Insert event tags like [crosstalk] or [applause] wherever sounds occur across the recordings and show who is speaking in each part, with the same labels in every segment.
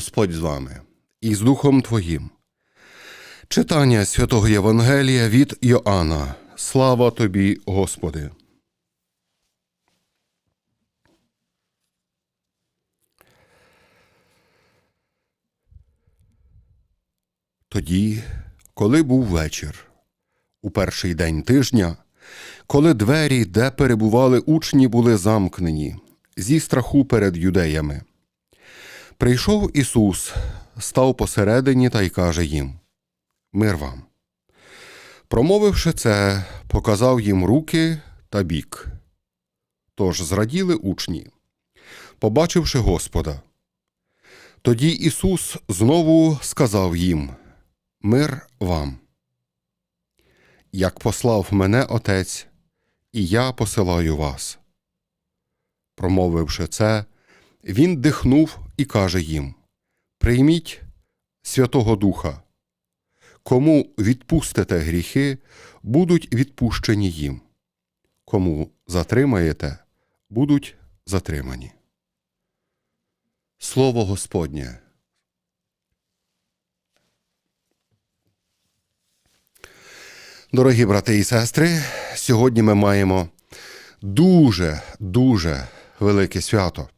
Speaker 1: Господь з вами і з Духом Твоїм. Читання святого Євангелія від Йоанна. Слава тобі, Господи. Тоді, коли був вечір, у перший день тижня, коли двері, де перебували учні, були замкнені, зі страху перед юдеями, прийшов Ісус, став посередині та й каже їм: Мир вам. Промовивши це, показав їм руки та бік. Тож зраділи учні, побачивши Господа. Тоді Ісус знову сказав їм: Мир вам. Як послав мене Отець, і я посилаю вас. Промовивши це, він дихнув і каже їм: Прийміть Святого Духа. Кому відпустите гріхи, будуть відпущені їм. Кому затримаєте, будуть затримані. Слово Господнє. Дорогі брати і сестри, сьогодні ми маємо дуже, дуже велике свято.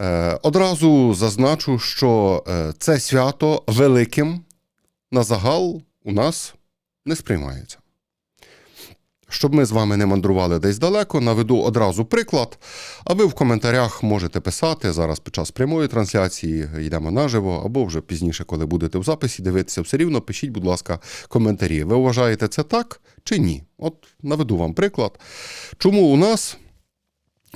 Speaker 1: Е, Одразу зазначу, що е, це свято великим на загал у нас не сприймається. Щоб ми з вами не мандрували десь далеко, наведу одразу приклад, а ви в коментарях можете писати зараз під час прямої трансляції, йдемо наживо, або вже пізніше, коли будете в записі дивитися, все рівно пишіть, будь ласка, коментарі. Ви вважаєте це так чи ні? От наведу вам приклад. Чому у нас,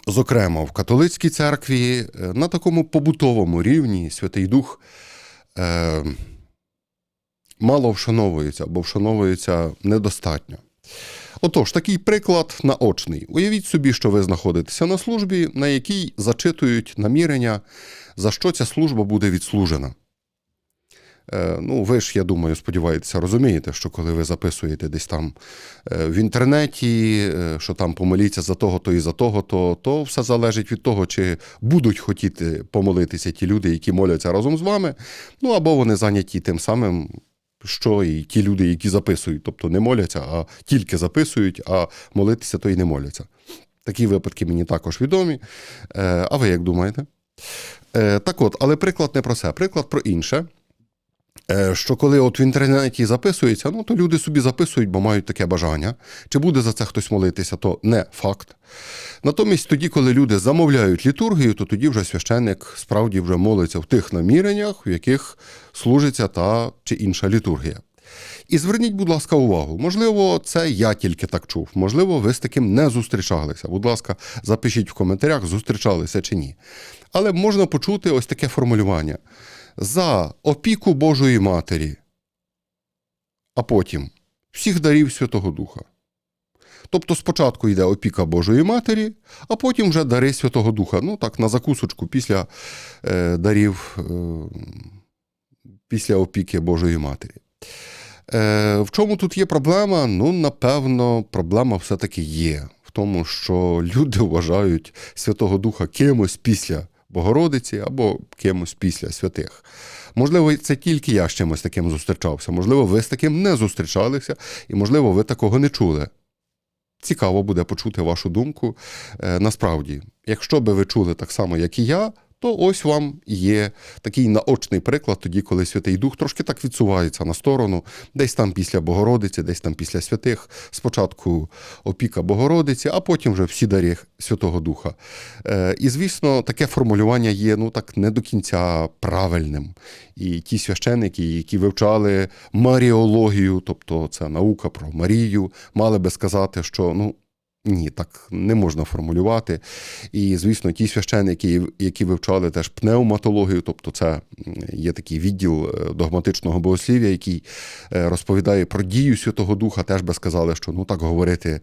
Speaker 1: зокрема в католицькій церкві, е, на такому побутовому рівні Святий Дух е, мало вшановується або вшановується недостатньо. Отож, такий приклад наочний. Уявіть собі, що ви знаходитеся на службі, на якій зачитують намірення, за що ця служба буде відслужена. Е, ну, ви ж, я думаю, сподіваєтеся, розумієте, що коли ви записуєте десь там е, в інтернеті, е, що там помоліться за того-то і за того-то, то все залежить від того, чи будуть хотіти помолитися ті люди, які моляться разом з вами, ну або вони зайняті тим самим що і ті люди, які записують, тобто не моляться, а тільки записують, а молитися то й не моляться. Такі випадки мені також відомі. А ви як думаєте? Так от, але приклад не про це, приклад про інше. Е, Що коли от в інтернеті записується, ну то люди собі записують, бо мають таке бажання. Чи буде за це хтось молитися, то не факт. Натомість, тоді, коли люди замовляють літургію, то тоді вже священник справді вже молиться в тих наміреннях, в яких служиться та чи інша літургія. І зверніть, будь ласка, увагу. Можливо, це я тільки так чув. Можливо, ви з таким не зустрічалися. Будь ласка, запишіть в коментарях, зустрічалися чи ні. Але можна почути ось таке формулювання: за опіку Божої Матері, а потім всіх дарів Святого Духа. Тобто спочатку йде опіка Божої Матері, а потім вже дари Святого Духа. Ну так, на закусочку після е, дарів, е, після опіки Божої Матері. Е, В чому тут є проблема? Ну, напевно, проблема все-таки є. В тому, що люди вважають Святого Духа кимось після Богородиці або кимось після святих. Можливо, це тільки я з чимось таким зустрічався. Можливо, ви з таким не зустрічалися, і, можливо, ви такого не чули. Цікаво буде почути вашу думку. Е, насправді, якщо би ви чули так само, як і я, то ось вам є такий наочний приклад, тоді, коли Святий Дух трошки так відсувається на сторону, десь там після Богородиці, десь там після святих. Спочатку опіка Богородиці, а потім вже всі дарі Святого Духа. Е, І, звісно, таке формулювання є ну так не до кінця правильним. І ті священники, які вивчали маріологію, тобто це наука про Марію, мали би сказати, що ну. Ні, так не можна формулювати. І, звісно, ті священники, які вивчали теж пневматологію, тобто це є такий відділ е, догматичного богослів'я, який е, розповідає про дію Святого Духа, теж би сказали, що ну так говорити,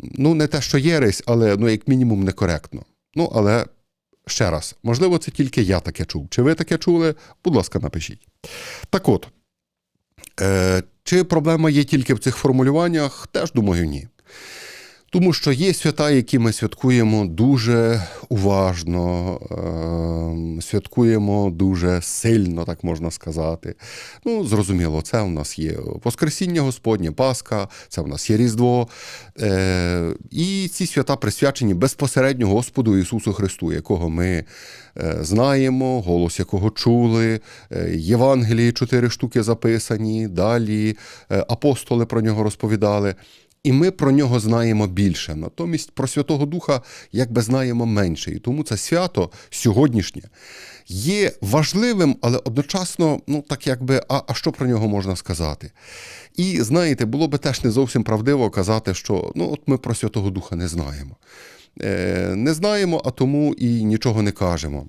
Speaker 1: ну не те, що єресь, але ну, як мінімум некоректно. Ну, але ще раз, можливо, це тільки я таке чув. Чи ви таке чули? Будь ласка, напишіть. Так от, е, чи проблема є тільки в цих формулюваннях? Теж думаю, ні. Тому що є свята, які ми святкуємо дуже уважно, е, святкуємо дуже сильно, так можна сказати. Ну, зрозуміло, це у нас є Воскресіння Господнє, Пасха, це у нас є Різдво. Е, І ці свята присвячені безпосередньо Господу Ісусу Христу, якого ми е, знаємо, голос якого чули, е, Євангелії чотири штуки записані, далі апостоли про нього розповідали. І ми про нього знаємо більше. Натомість про Святого Духа якби знаємо менше. І тому це свято сьогоднішнє є важливим, але одночасно, ну так якби, а, а що про нього можна сказати? І знаєте, було би теж не зовсім правдиво казати, що ну от ми про Святого Духа не знаємо. Е, Не знаємо, а тому і нічого не кажемо.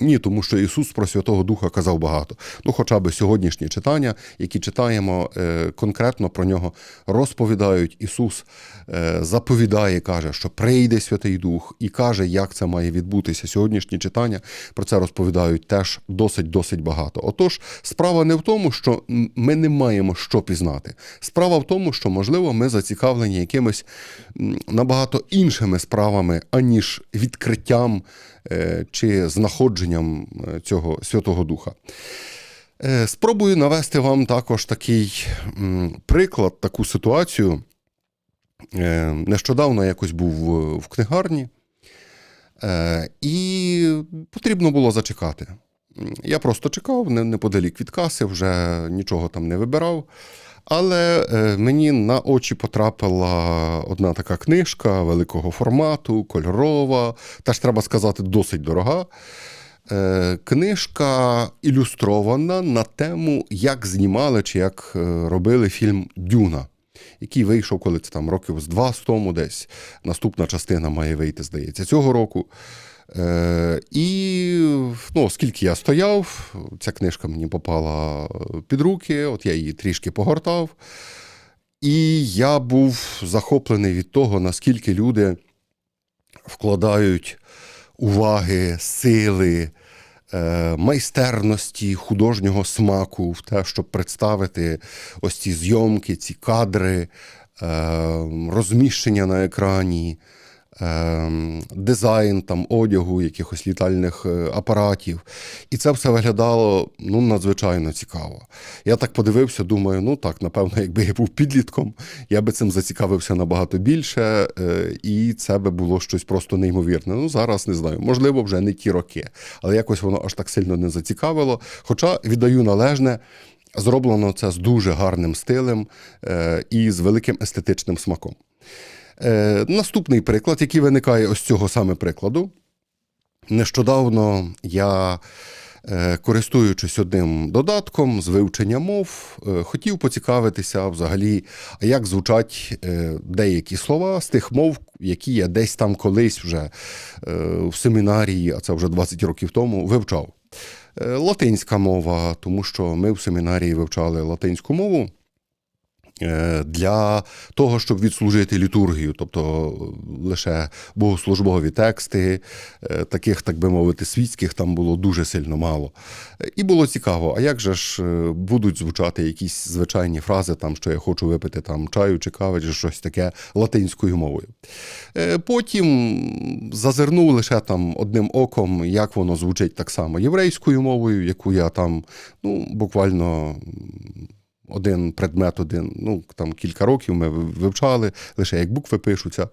Speaker 1: Ні, тому що Ісус про Святого Духа казав багато. Ну, хоча б сьогоднішні читання, які читаємо, е, конкретно про нього розповідають. Ісус е, заповідає, каже, що прийде Святий Дух, і каже, як це має відбутися. Сьогоднішні читання про це розповідають теж досить-досить багато. Отож, справа не в тому, що ми не маємо що пізнати. Справа в тому, що, можливо, ми зацікавлені якимись набагато іншими справами, аніж відкриттям чи знаходженням е, цього Святого Духа. Е, Спробую навести вам також такий приклад, таку ситуацію. Е, Нещодавно якось був в- книгарні, е, і потрібно було зачекати. Я просто чекав неподалік від каси, вже нічого там не вибирав. Але е, мені на очі потрапила одна така книжка великого формату, кольорова, теж треба сказати, досить дорога. Е, Книжка ілюстрована на тему, як знімали чи як е, робили фільм Дюна, який вийшов, коли це там років з два з тому десь. Наступна частина має вийти, здається, цього року. Е, і ну, оскільки я стояв, ця книжка мені попала під руки, от я її трішки погортав. І я був захоплений від того, наскільки люди вкладають уваги, сили, е, майстерності, художнього смаку в те, щоб представити ось ці зйомки, ці кадри, е, розміщення на екрані, дизайн там, одягу, якихось літальних е, апаратів. І це все виглядало ну, надзвичайно цікаво. Я так подивився, думаю, ну так, напевно, якби я був підлітком, я би цим зацікавився набагато більше, е, і це би було щось просто неймовірне. Ну, зараз не знаю, можливо, вже не ті роки, але якось воно аж так сильно не зацікавило. Хоча віддаю належне. Зроблено це з дуже гарним стилем е, і з великим естетичним смаком. Е, наступний приклад, який виникає ось цього саме прикладу. Нещодавно я, е, користуючись одним додатком з вивчення мов, е, хотів поцікавитися взагалі, як звучать е, деякі слова з тих мов, які я десь там колись вже е, в семінарії, а це вже 20 років тому, вивчав. Е, Латинська мова, тому що ми в семінарії вивчали латинську мову для того, щоб відслужити літургію, тобто лише богослужбові тексти, е, таких, так би мовити, світських там було дуже сильно мало. Е, І було цікаво, а як же ж е, будуть звучати якісь звичайні фрази, там, що я хочу випити там чаю чи кави, чи щось таке латинською мовою. Е, Потім зазирнув лише там одним оком, як воно звучить так само єврейською мовою, яку я там ну, буквально один предмет, один, ну там кілька років ми вивчали, лише як букви пишуться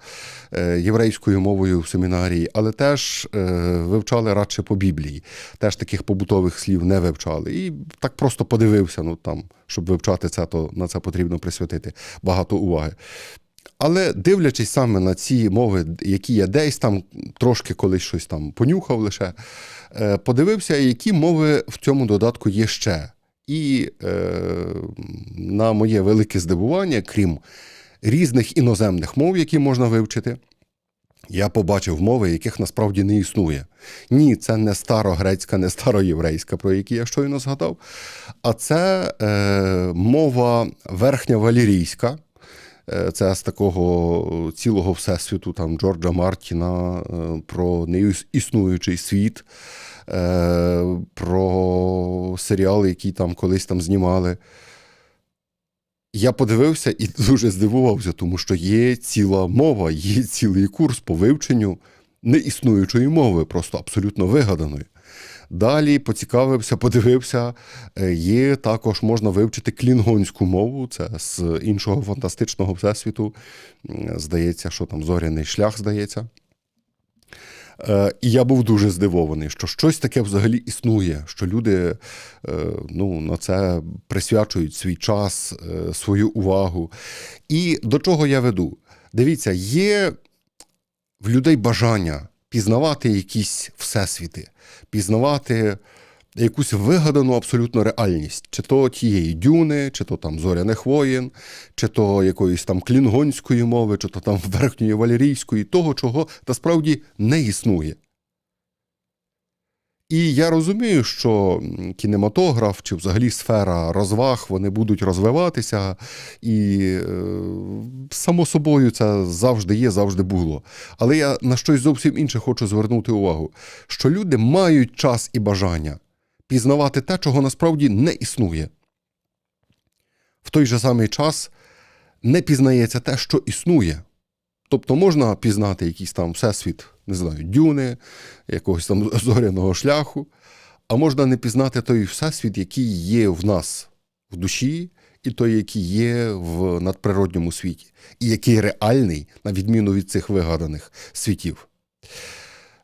Speaker 1: е, єврейською мовою в семінарії, але теж е, вивчали радше по Біблії. Теж таких побутових слів не вивчали. І так просто подивився, ну там, щоб вивчати це, то на це потрібно присвятити багато уваги. Але дивлячись саме на ці мови, які я десь там трошки колись щось там понюхав лише, е, подивився, які мови в цьому додатку є ще. І е, на моє велике здивування, крім різних іноземних мов, які можна вивчити, я побачив мови, яких насправді не існує. Ні, це не старогрецька, не староєврейська, про які я щойно згадав, а це е, мова верхньовалірійська. Е, Це з такого цілого всесвіту там Джорджа Мартіна е, про неіснуючий світ, е, про серіали, які там колись там знімали. я подивився і [laughs] дуже здивувався, тому що є ціла мова, є цілий курс по вивченню неіснуючої мови, просто абсолютно вигаданої. Далі поцікавився, подивився. е, Є також можна вивчити клінгонську мову, це з іншого фантастичного всесвіту. Здається, що там зоряний шлях, здається. Е, І я був дуже здивований, що щось таке взагалі існує, що люди е, ну, на це присвячують свій час, е, свою увагу. І до чого я веду? Дивіться, є в людей бажання пізнавати якісь всесвіти, пізнавати якусь вигадану абсолютно реальність, чи то тієї дюни, чи то там зоряних воїн, чи то якоїсь там клінгонської мови, чи то там [laughs] верхньої валерійської, того, чого насправді не існує. І я розумію, що кінематограф чи взагалі сфера розваг вони будуть розвиватися, і е, само собою це завжди є, завжди було. Але я на щось зовсім інше хочу звернути увагу: що люди мають час і бажання пізнавати те, чого насправді не існує. В той же самий час не пізнається те, що існує. Тобто можна пізнати якийсь там всесвіт, не знаю, дюни, якогось там зоряного шляху, а можна не пізнати той всесвіт, який є в нас в душі, і той, який є в надприродньому світі, і який реальний, на відміну від цих вигаданих світів.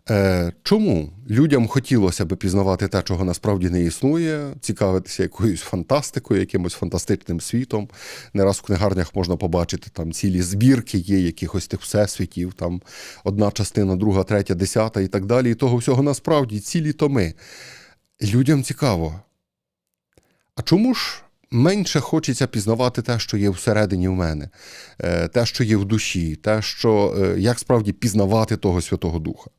Speaker 1: Е, чому людям хотілося б пізнавати те, чого насправді не існує, цікавитися якоюсь фантастикою, якимось фантастичним світом? Не раз в книгарнях можна побачити там цілі збірки, є якихось тих всесвітів, там одна частина, друга, третя, десята і так далі. І того всього насправді цілі томи. Людям цікаво. А чому ж менше хочеться пізнавати те, що є всередині в мене, е, те, що є в душі, те, що е, як справді пізнавати того Святого Духа?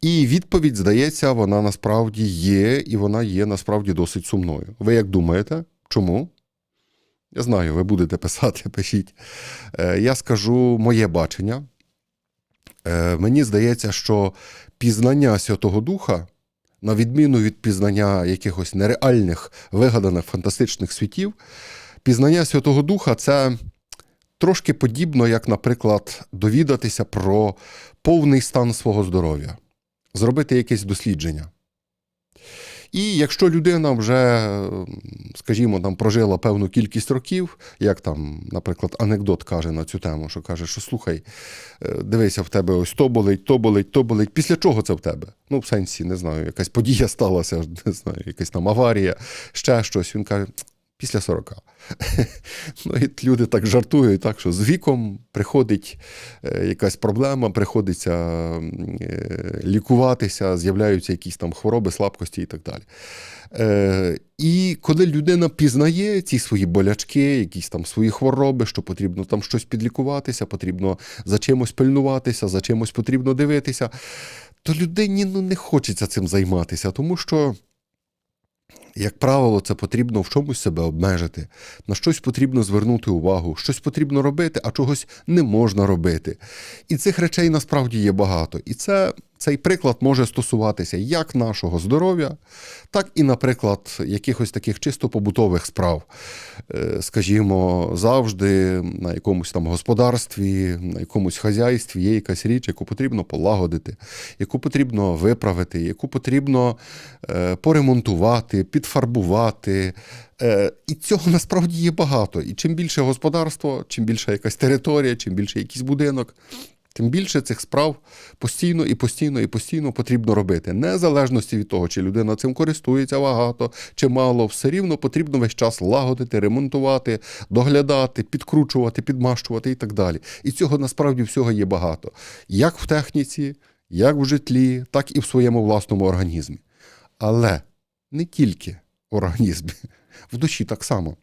Speaker 1: І відповідь, здається, вона насправді є, і вона є насправді досить сумною. Ви як думаєте? Чому? Я знаю, ви будете писати, [laughs] пишіть. Е, Я скажу моє бачення. Мені здається, що пізнання Святого Духа, на відміну від пізнання якихось нереальних, вигаданих фантастичних світів, пізнання Святого Духа це трошки подібно, як, наприклад, довідатися про повний стан свого здоров'я, зробити якесь дослідження. І якщо людина вже, скажімо, там прожила певну кількість років, як там, наприклад, анекдот каже на цю тему, що каже, що слухай, е, дивися, в тебе ось то болить, то болить, то болить. Після чого це в тебе? Ну, в сенсі, не знаю, якась подія [laughs] сталася, [laughs] не знаю, якась там аварія, ще щось. Він каже, після 40. [laughs] Ну, і люди так жартують, так, що з віком приходить е, якась проблема, приходиться е, лікуватися, з'являються якісь там хвороби, слабкості і так далі. Е, І коли людина пізнає ці свої болячки, якісь там свої хвороби, що потрібно там щось підлікуватися, потрібно за чимось пильнуватися, за чимось потрібно дивитися, то людині ну, не хочеться цим займатися, тому що. Як правило, це потрібно в чомусь себе обмежити, на щось потрібно звернути увагу, щось потрібно робити, а чогось не можна робити. І цих речей насправді є багато. І це, цей приклад може стосуватися як нашого здоров'я, так і, наприклад, якихось таких чисто побутових справ. Е, Скажімо, завжди на якомусь там господарстві, на якомусь хазяйстві є якась річ, яку потрібно полагодити, яку потрібно виправити, яку потрібно е, поремонтувати, підфарбувати. Е, І цього насправді є багато. І чим більше господарство, чим більша якась територія, чим більше якийсь будинок, тим більше цих справ постійно і постійно і постійно потрібно робити. Незалежності від того, чи людина цим користується багато чи мало, все рівно потрібно весь час лагодити, ремонтувати, доглядати, підкручувати, підмащувати і так далі. І цього насправді всього є багато. Як в техніці, як в житлі, так і в своєму власному організмі. Але не тільки в організмі, [laughs] в душі так само.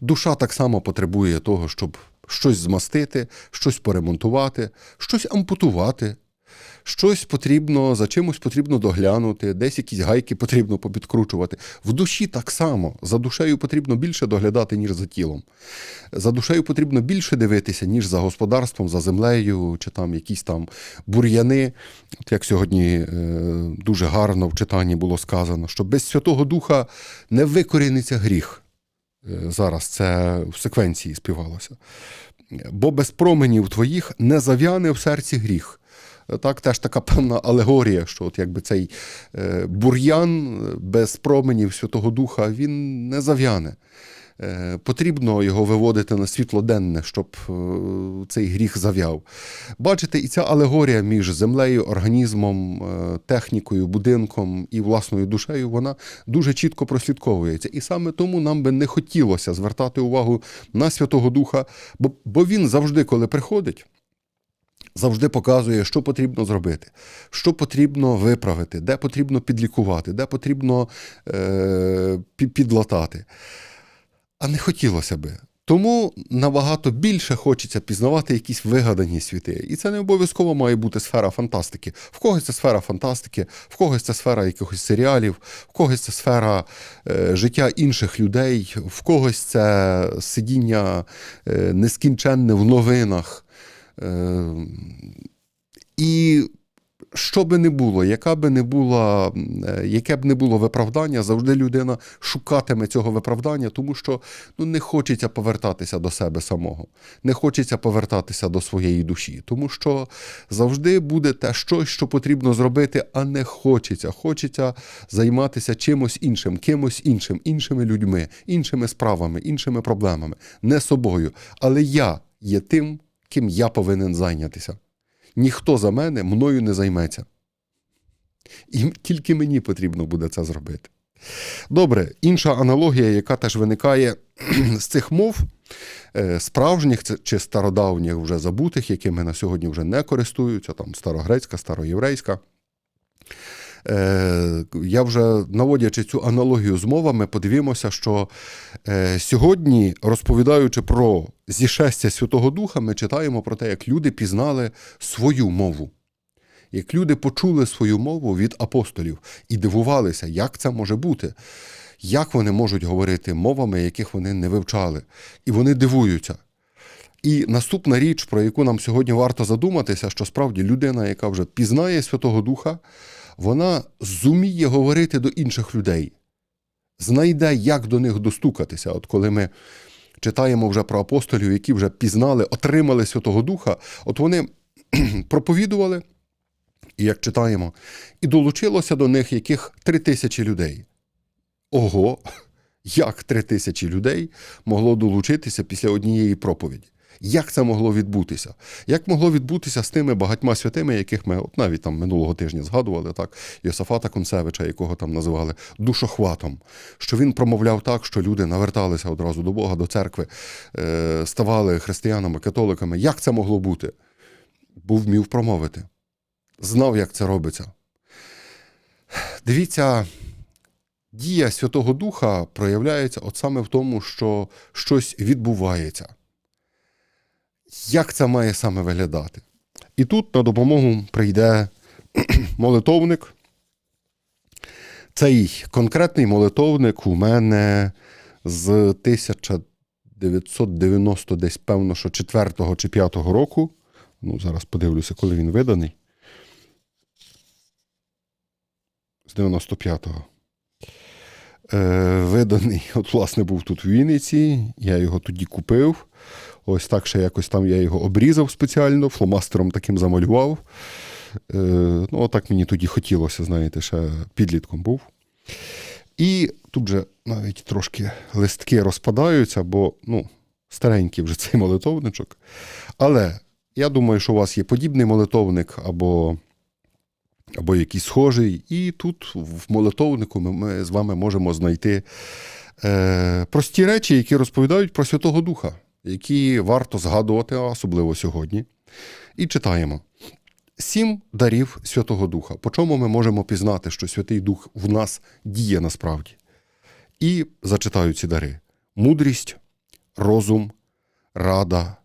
Speaker 1: Душа так само потребує того, щоб щось змастити, щось поремонтувати, щось ампутувати, щось потрібно, за чимось потрібно доглянути, десь якісь гайки потрібно попідкручувати. В душі так само. За душею потрібно більше доглядати, ніж за тілом. За душею потрібно більше дивитися, ніж за господарством, за землею, чи там якісь там бур'яни. От як сьогодні е, дуже гарно в читанні було сказано, що без Святого Духа не викоріниться гріх. Е, Зараз це в секвенції співалося. Бо без променів твоїх не зав'яне в серці гріх. Так, теж така певна алегорія, що от якби цей е, бур'ян без променів Святого Духа він не зав'яне. Е, Потрібно його виводити на світло денне, щоб е, цей гріх зав'яв. Бачите, і ця алегорія між землею, організмом, е, технікою, будинком і власною душею, вона дуже чітко прослідковується. І саме тому нам би не хотілося звертати увагу на Святого Духа, бо, бо він завжди, коли приходить, завжди показує, що потрібно зробити, що потрібно виправити, де потрібно підлікувати, де потрібно е, підлатати. А не хотілося би. Тому набагато більше хочеться пізнавати якісь вигадані світи. І це не обов'язково має бути сфера фантастики. В когось це сфера фантастики, в когось це сфера якихось серіалів, в когось це сфера е, життя інших людей, в когось це сидіння е, нескінченне в новинах. Е, і що би не було, яка би не була, е, яке б не було виправдання, завжди людина шукатиме цього виправдання, тому що ну, не хочеться повертатися до себе самого, не хочеться повертатися до своєї душі, тому що завжди буде те щось, що потрібно зробити, а не хочеться. Хочеться займатися чимось іншим, кимось іншим, іншими людьми, іншими справами, іншими проблемами, не собою. Але я є тим, ким я повинен зайнятися. Ніхто за мене мною не займеться. І тільки мені потрібно буде це зробити. Добре, інша аналогія, яка теж виникає з цих мов, е, справжніх чи стародавніх вже забутих, якими на сьогодні вже не користуються, там старогрецька, староєврейська. Е, Я вже наводячи цю аналогію з мовами, подивімося, що е, сьогодні, розповідаючи про зішестя Святого Духа, ми читаємо про те, як люди пізнали свою мову. Як люди почули свою мову від апостолів і дивувалися, як це може бути, як вони можуть говорити мовами, яких вони не вивчали. І вони дивуються. І наступна річ, про яку нам сьогодні варто задуматися, що справді людина, яка вже пізнає Святого Духа, вона зуміє говорити до інших людей, знайде, як до них достукатися. От коли ми читаємо вже про апостолів, які вже пізнали, отримали Святого Духа, от вони проповідували, і як читаємо, і долучилося до них яких три тисячі людей. Ого, [laughs] як три тисячі людей могло долучитися після однієї проповіді? Як це могло відбутися? Як могло відбутися з тими багатьма святими, яких ми от навіть там минулого тижня згадували, так Йосафата Концевича, якого там називали душохватом, що він промовляв так, що люди наверталися одразу до Бога, до церкви, е, ставали християнами, католиками. Як це могло бути? Був вмів промовити, знав, як це робиться. Дивіться, дія Святого Духа проявляється от саме в тому, що щось відбувається. Як це має саме виглядати? І тут на допомогу прийде [clears throat] молитовник. Цей конкретний молитовник у мене з 1990, десь певно, що 4 чи 5 року. Ну, зараз подивлюся, коли він виданий. З 95-го. Е, виданий, [laughs] от, власне, був тут в Вінниці. Я його тоді купив. Ось так ще якось там я його обрізав спеціально, фломастером таким замалював. Е, ну, отак мені тоді хотілося, знаєте, ще підлітком був. І тут же навіть трошки листки розпадаються, бо ну, старенький вже [laughs] цей молитовничок. Але я думаю, що у вас є подібний молитовник або, або якийсь схожий. І тут в молитовнику ми, ми з вами можемо знайти е, прості речі, які розповідають про Святого Духа, які варто згадувати, особливо сьогодні. І читаємо. Сім дарів Святого Духа. По чому ми можемо пізнати, що Святий Дух в нас діє насправді? І зачитаю ці дари: мудрість, розум, рада,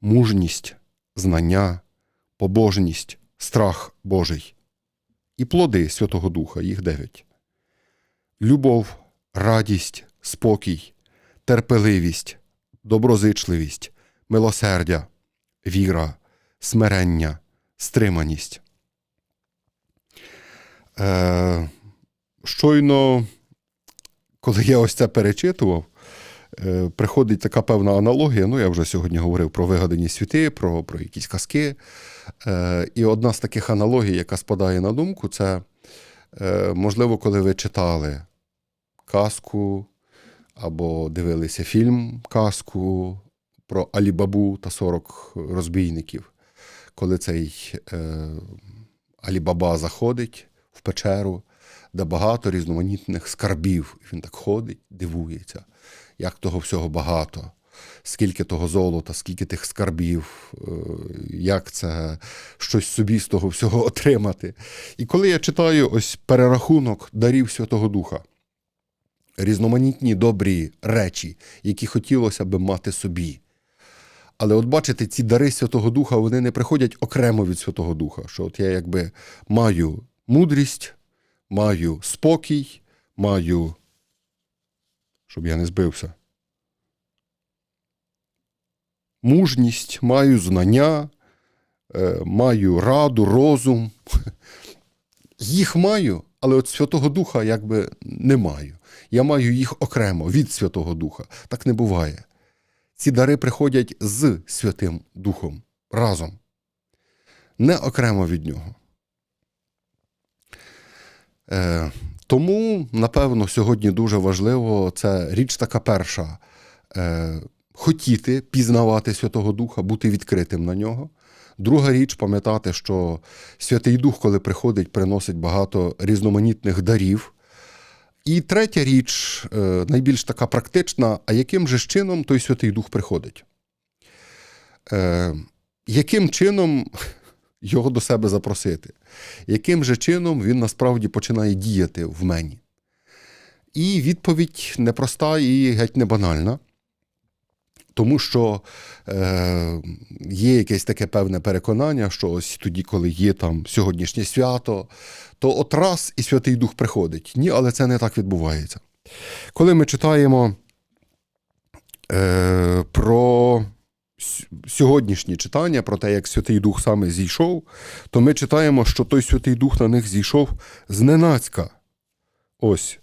Speaker 1: мужність, знання, побожність, страх Божий. І плоди Святого Духа, їх дев'ять. Любов, радість, спокій, терпеливість, доброзичливість, милосердя, віра, смирення, стриманість. Е, щойно, коли я ось це перечитував, е, приходить така певна аналогія. Ну, я вже сьогодні говорив про вигадані світи, про, про якісь казки. Е, і одна з таких аналогій, яка спадає на думку, це, е, можливо, коли ви читали казку або дивилися фільм казку про Алібабу та 40 розбійників, коли цей е, Алібаба заходить в печеру, де багато різноманітних скарбів. Він так ходить, дивується, як того всього багато, скільки того золота, скільки тих скарбів, е, як це щось собі з того всього [laughs] отримати. І коли я читаю ось перерахунок дарів Святого Духа, різноманітні добрі речі, які хотілося би мати собі. Але от бачите, ці дари Святого Духа, вони не приходять окремо від Святого Духа. Що от я якби маю мудрість, маю спокій, маю, щоб я не збився. Мужність, маю знання, е, маю раду, розум. [laughs] Їх маю, але от Святого Духа якби не маю. Я маю їх окремо від Святого Духа. Так не буває. Ці дари приходять з Святим Духом разом, не окремо від нього. Е, тому, напевно, сьогодні дуже важливо це річ така перша. Е, хотіти пізнавати Святого Духа, бути відкритим на нього. Друга річ пам'ятати, що Святий Дух, коли приходить, приносить багато різноманітних дарів. І третя річ, е, найбільш така практична, а яким же чином той Святий Дух приходить? Е, Яким чином [laughs] його до себе запросити? Яким же чином він насправді починає діяти в мені? І відповідь непроста і геть не банальна. Тому що е, є якесь таке певне переконання, що ось тоді, коли є там сьогоднішнє свято, то от раз і Святий Дух приходить. Ні, але це не так відбувається. Коли ми читаємо е, про сьогоднішні читання, про те, як Святий Дух саме зійшов, то ми читаємо, що той Святий Дух на них зійшов зненацька. Ось.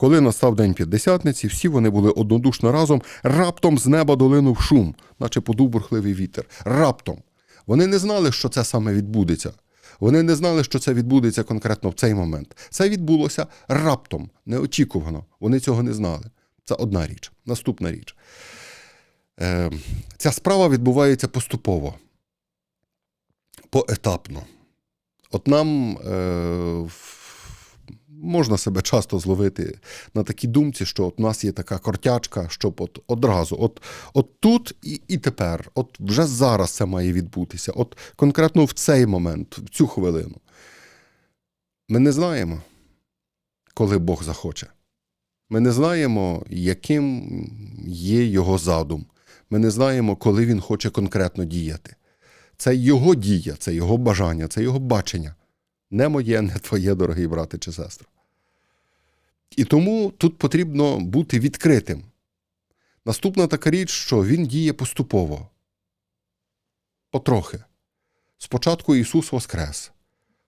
Speaker 1: Коли настав день п'ятдесятниці, всі вони були однодушно разом, раптом з неба долинув шум, наче подув бурхливий вітер. Раптом. Вони не знали, що це саме відбудеться. Вони не знали, що це відбудеться конкретно в цей момент. Це відбулося раптом, неочікувано. Вони цього не знали. Це одна річ. Наступна річ. Е, ця справа відбувається поступово, поетапно. От нам е, можна себе часто зловити на такій думці, що от у нас є така кортячка, щоб от одразу, от, от тут і, і тепер, от вже зараз це має відбутися, от конкретно в цей момент, в цю хвилину. Ми не знаємо, коли Бог захоче. Ми не знаємо, яким є його задум. Ми не знаємо, коли він хоче конкретно діяти. Це його дія, це його бажання, це його бачення. Не моє, не твоє, дорогий брате чи сестра. І тому тут потрібно бути відкритим. Наступна така річ, що він діє поступово, потрохи. Спочатку Ісус Воскрес,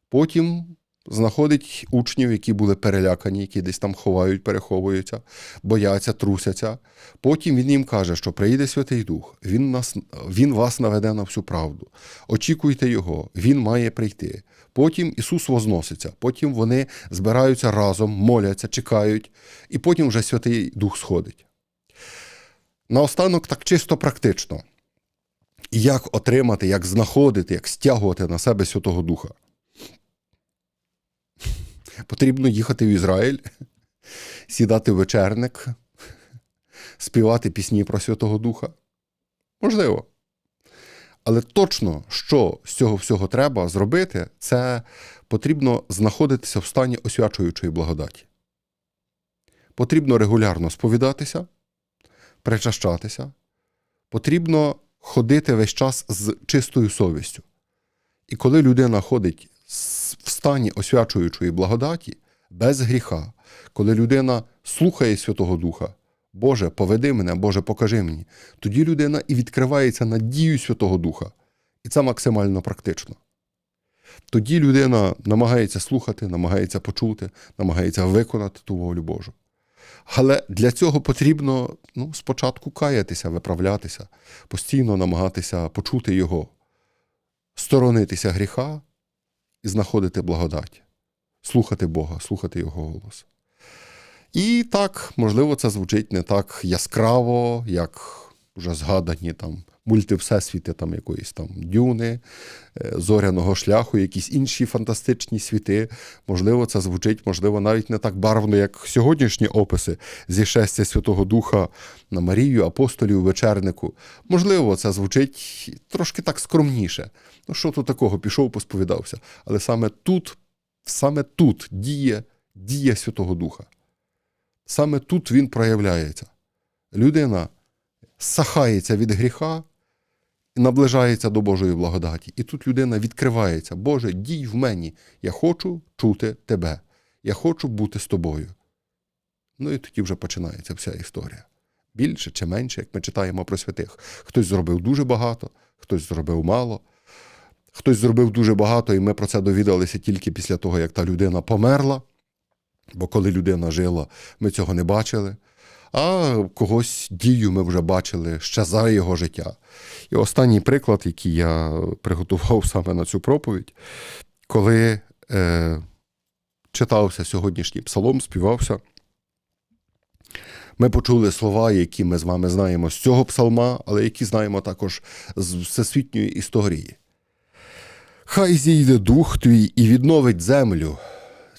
Speaker 1: потім знаходить учнів, які були перелякані, які десь там ховають, переховуються, бояться, трусяться. Потім Він їм каже, що прийде Святий Дух, Він, нас, він вас наведе на всю правду. Очікуйте Його, Він має прийти. Потім Ісус возноситься, потім вони збираються разом, моляться, чекають, і потім вже Святий Дух сходить. Наостанок так чисто практично. Як отримати, як знаходити, як стягувати на себе Святого Духа? Потрібно їхати в Ізраїль, сідати в вечерник, співати пісні про Святого Духа. Можливо. Але точно, що з цього всього треба зробити, це потрібно знаходитися в стані освячуючої благодаті. Потрібно регулярно сповідатися, причащатися, потрібно ходити весь час з чистою совістю. І коли людина ходить в стані освячуючої благодаті, без гріха, коли людина слухає Святого Духа, Боже, поведи мене, Боже, покажи мені, тоді людина і відкривається на дію Святого Духа. І це максимально практично. Тоді людина намагається слухати, намагається почути, намагається виконати ту волю Божу. Але для цього потрібно ну, спочатку каятися, виправлятися, постійно намагатися почути його, сторонитися гріха і знаходити благодать, слухати Бога, слухати Його голос. І так, можливо, це звучить не так яскраво, як вже згадані там мульти всесвіти там якоїсь там дюни, е, зоряного шляху, якісь інші фантастичні світи. Можливо, це звучить, можливо, навіть не так барвно, як сьогоднішні описи зі шестя Святого Духа на Марію, апостолів, вечернику. Можливо, це звучить трошки так скромніше. Ну, що тут такого, пішов, посповідався. Але саме тут, саме тут діє, діє Святого Духа. Саме тут він проявляється. Людина сахається від гріха наближається до Божої благодаті. І тут людина відкривається. Боже, дій в мені. Я хочу чути тебе. Я хочу бути з тобою. Ну і тоді вже починається вся історія. Більше чи менше, як ми читаємо про святих. Хтось зробив дуже багато, хтось зробив мало. Хтось зробив дуже багато, і ми про це довідалися тільки після того, як та людина померла. Бо коли людина жила, ми цього не бачили. А когось дію ми вже бачили ще за його життя. І останній приклад, який я приготував [laughs] саме на цю проповідь, коли е, читався сьогоднішній псалом, співався, ми почули слова, які ми з вами знаємо з цього псалма, але які знаємо також з всесвітньої історії. Хай зійде дух твій і відновить землю.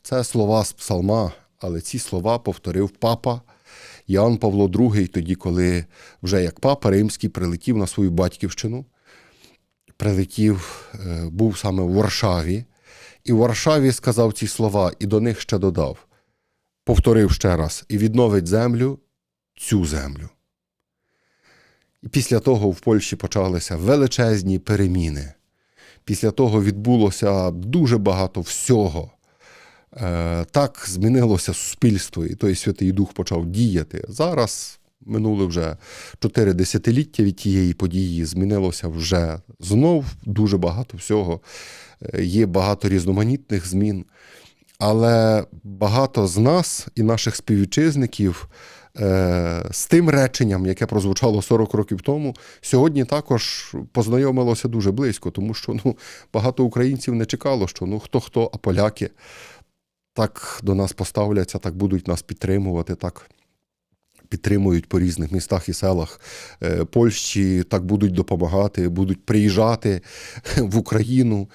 Speaker 1: Це слова з псалма, але ці слова повторив папа Іоанн Павло II, тоді, коли вже як папа римський прилетів на свою батьківщину, прилетів, е, був саме в Варшаві, і в Варшаві сказав ці слова, і до них ще додав, повторив ще раз, і відновить землю, цю землю. І після того в Польщі почалися величезні переміни. Після того відбулося дуже багато всього. Е, Так змінилося суспільство, і той Святий Дух почав діяти. Зараз минуло вже чотири десятиліття від тієї події, змінилося вже знов дуже багато всього. Е, Є багато різноманітних змін. Але багато з нас і наших співвітчизників е, з тим реченням, яке прозвучало 40 років тому, сьогодні також познайомилося дуже близько, тому що ну, багато українців не чекало, що ну хто хто, а поляки так до нас поставляться, так будуть нас підтримувати, так підтримують по різних містах і селах е, Польщі, так будуть допомагати, будуть приїжджати [laughs] в Україну,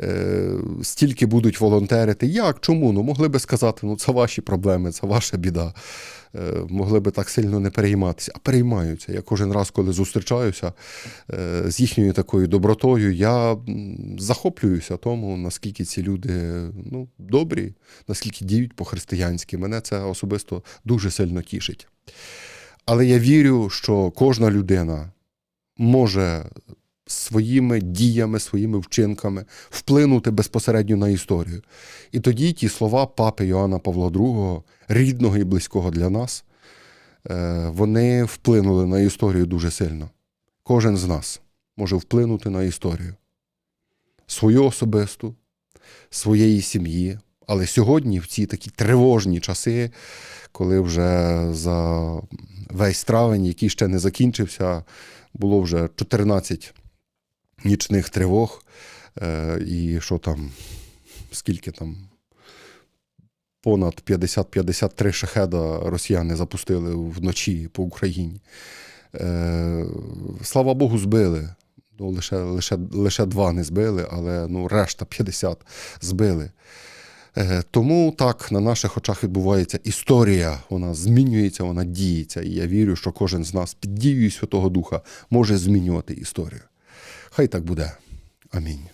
Speaker 1: е, стільки будуть волонтерити. Як? Чому? Ну могли би сказати, ну це ваші проблеми, це ваша біда. Е, Могли би так сильно не перейматися, а переймаються. Я кожен раз, коли зустрічаюся з їхньою такою добротою, я захоплююся тому, наскільки ці люди ну, добрі, наскільки діють по-християнськи. Мене це особисто дуже сильно тішить. Але я вірю, що кожна людина може своїми діями, своїми вчинками вплинути безпосередньо на історію. І тоді ті слова папи Йоанна Павла II, рідного і близького для нас, е, вони вплинули на історію дуже сильно. Кожен з нас може вплинути на історію свою особисту, своєї сім'ї. Але сьогодні, в ці такі тривожні часи, коли вже за весь травень, який ще не закінчився, було вже 14 нічних тривог. Е, і що там, скільки там, понад 50-53 шахеда росіяни запустили вночі по Україні. Е, слава Богу, збили. Ну, лише, лише, лише два не збили, але ну, решта 50 збили. Е, Тому так на наших очах відбувається історія, вона змінюється, вона діється. І я вірю, що кожен з нас під дією Святого Духа може змінювати історію. Хай так буде. Амінь.